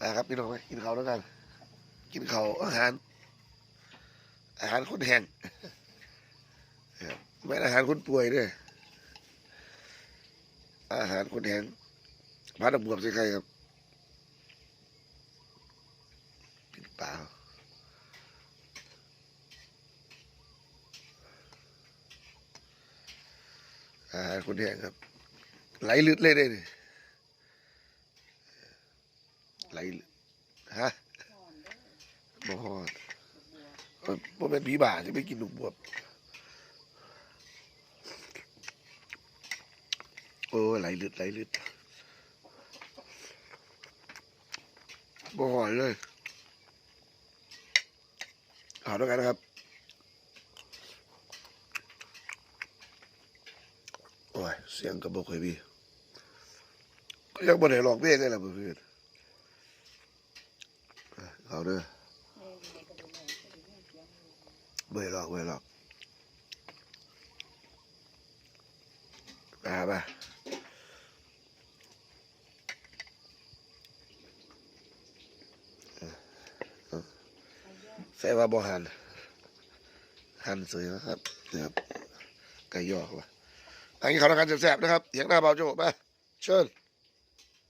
นะครับพี่น้องไหมกินข้าวแล้วกัน กินข้าวอาหาร อาหารคนแห้งไม่อาหารคนป่วยด้วยอาหารคนแห้งพัดบวบใส่ไข่ครับกินเปล่าอาหารคนแห้งครับ ไหลลึดเลยเด้นี่ ไหลฮะบ่ฮอดเอ้ยบ่เป็นผีบาที่ไปกินลูกบวบโอ้ไหลลึดไหลลึดบ่หอยเลยเอาด้วยกันนะครับ โอ้ย เสียงกระบอกเคยมีก็ยังบ่ได้หลอกเบี้ยได้ละเพื่อน เอาเด้อบ่ได้หลอกบ่ได้หลอกมาป่ะใส่ว่าบ่หันหันสวยนะครับนะครับไก่ยอกว่ะอันนี้เขาทำการแซ่บๆนะครับเสียงหน้าเบาโจ้ไปเชิญ